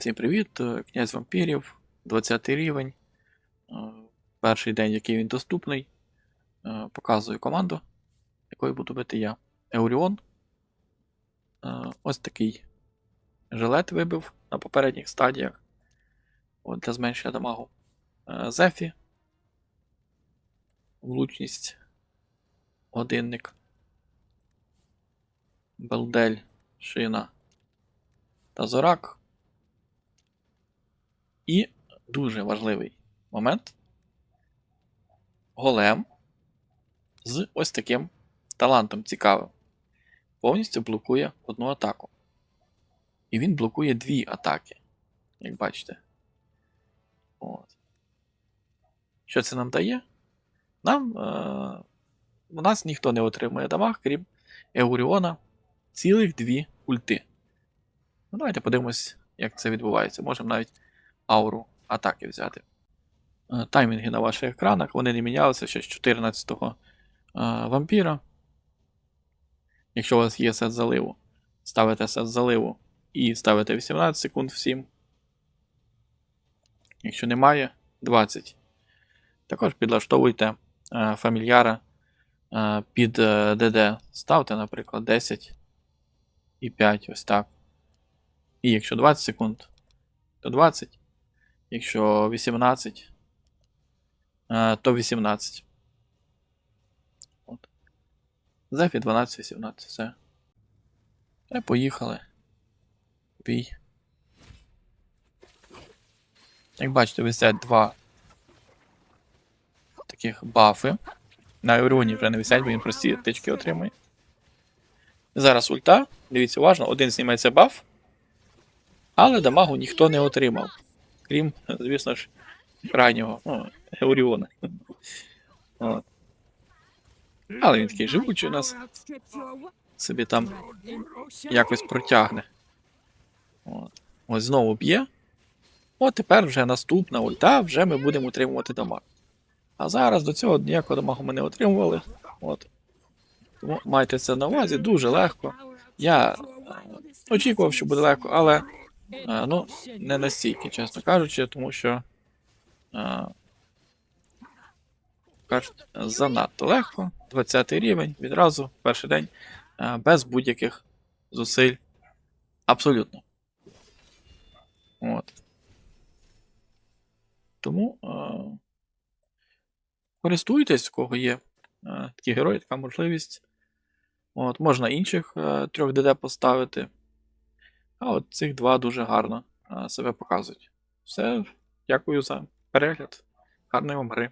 Всім привіт, е, князь вампірів, 20 рівень. Е, Перший день, який він доступний. Е, Показую команду, якою буду бити я. Еуріон. Ось такий жилет вибив на попередніх стадіях. От для зменшення дамагу. Зефі. Влучність. Годинник. Белдель, шина та зорак. І дуже важливий момент. Голем з ось таким талантом цікавим. Повністю блокує одну атаку. І він блокує дві атаки, як бачите. От. Що це нам дає? Нам. Е- у нас ніхто не отримує дамаг, крім Еуріона, цілих дві ульти. Ну, давайте подивимось, як це відбувається. Можемо навіть ауру атаки взяти. Е, Таймінги на ваших екранах, вони не мінялися ще з 14-го е, вампіра. Якщо у вас є сет заливу, ставите сет заливу і ставите 18 секунд всім. Якщо немає, 20. Також підлаштовуйте е, фамільяра під ДД. Ставте, наприклад, 10 і 5, ось так. І якщо 20 секунд, то 20. Якщо 18, е, то 18. От. Зефі 12-18, все. Та поїхали. Бій. Як бачите, висять два таких бафи. На Еуріоні вже не висять, бо він прості тички отримує. Зараз ульта. Дивіться уважно, один знімається баф. Але дамагу ніхто не отримав. Крім, звісно ж, крайнього, ну, Еуріона. От. Але він такий живучий у нас собі там якось протягне. От. Ось знову б'є. От тепер вже наступна ульта, вже ми будемо отримувати дамаг. А зараз до цього ніякого дамагу ми не отримували. От. Тому майте це на увазі, дуже легко. Я е, очікував, що буде легко, але е, ну, не настільки, чесно кажучи, тому що е, кажуть, занадто легко. 20 рівень відразу, перший день, е, без будь-яких зусиль. Абсолютно. От. Тому користуйтесь, в кого є такі герої, така можливість. От, можна інших трьох ДД поставити. А от цих два дуже гарно себе показують. Все, дякую за перегляд. Гарної вам гри.